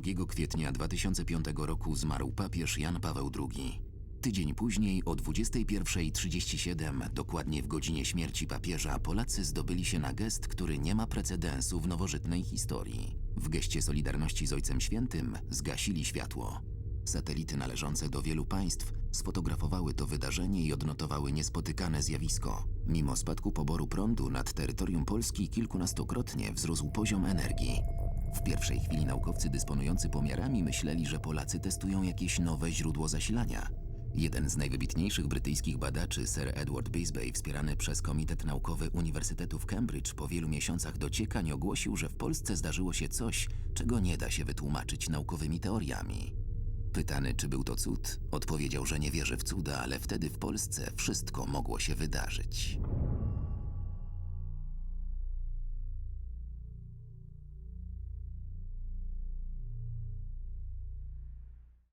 2 kwietnia 2005 roku zmarł papież Jan Paweł II. Tydzień później, o 21.37, dokładnie w godzinie śmierci papieża, Polacy zdobyli się na gest, który nie ma precedensu w nowożytnej historii. W geście solidarności z Ojcem Świętym zgasili światło. Satelity należące do wielu państw sfotografowały to wydarzenie i odnotowały niespotykane zjawisko. Mimo spadku poboru prądu nad terytorium Polski kilkunastokrotnie wzrósł poziom energii. W pierwszej chwili naukowcy dysponujący pomiarami myśleli, że Polacy testują jakieś nowe źródło zasilania. Jeden z najwybitniejszych brytyjskich badaczy, Sir Edward Bisbey, wspierany przez Komitet Naukowy Uniwersytetu w Cambridge, po wielu miesiącach dociekań ogłosił, że w Polsce zdarzyło się coś, czego nie da się wytłumaczyć naukowymi teoriami. Pytany, czy był to cud, odpowiedział, że nie wierzy w cuda, ale wtedy w Polsce wszystko mogło się wydarzyć.